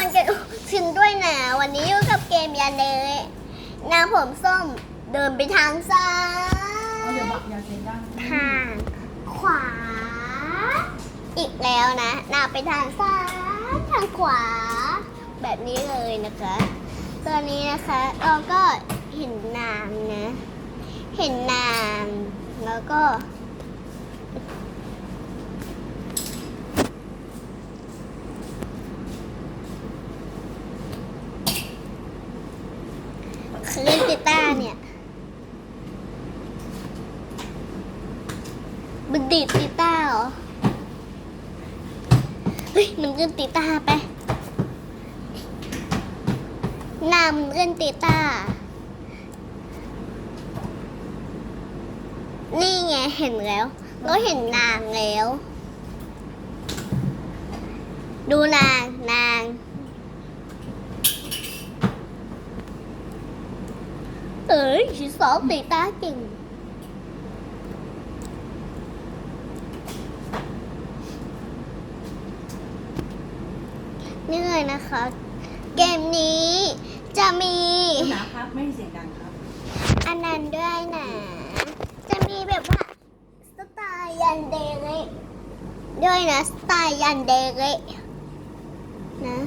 คนจะชิมด้วยนะ วันนี้อยู่กับเกมยาเนยนางผมส้มเดินไปทางซ้ายเดี๋ยวบอกยาเสียงดังทางขวา อีกแล้วนะนางไปทางซ้ายทางขวา แบบนี้เลยนะคะตอนนี้นะคะเราก็เห็นนางนะ เห็นนางแล้วก็ เล่นกีตาร์เนี่ย มันดีดกีตาร์เหรอ เฮ้ย มันเล่นกีตาร์ไปนำเล่นกีตาร์นี่ไงเห็นแล้ว ก็เห็นนางแล้ว ดูนาง เอ้ยฉันสอนตีตาเก่งนี่เลยนะคะ เกมนี้จะมีคุณหนาครับ ไม่ให้เสียงดังครับ อันนั้นด้วยนะ จะมีแบบว่า สไตล์ยันเดเระด้วยนะ สไตล์ยันเดเระนะ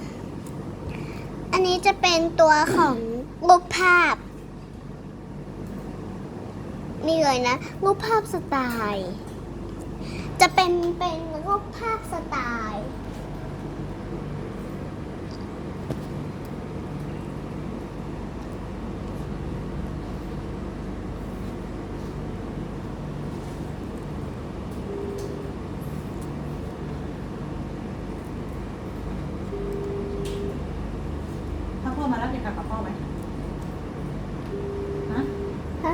อันนี้จะเป็นตัวของรูปภาพ นี่เลยนะรูปภาพสไตล์ จะเป็นเป็นรูปภาพสไตล์พ่อมารับจะกลับกับพ่อไหมฮะ ฮะ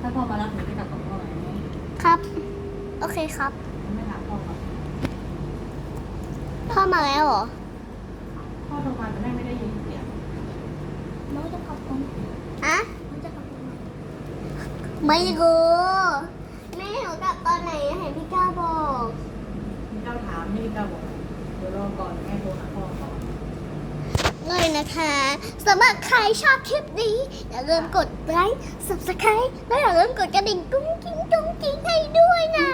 ถ้าพ่อมารับหนูจะกลับกับพ่อไหมครับ โอเคครับ ไม่ถามพ่อก่อนพ่อมาแล้วเหรอพ่อโทรมาแต่แม่ไม่ได้ยินเสียงน้องจะขับผมอะไม่รู้แม่หนูกลับตอนไหนอะให้พี่ก้าวบอกพี่เก้าถามนี่พี่เก้าบอกเดี๋ยวรอก่อนแม่โทรหาพ่อก่อน เลยนะคะสำหรับใครชอบคลิปนี้ อย่าลืมกดไลค์ subscribe และอย่าลืมกดกระดิ่งกุ้งกิ้งกุ้งกิ้งให้ด้วยนะ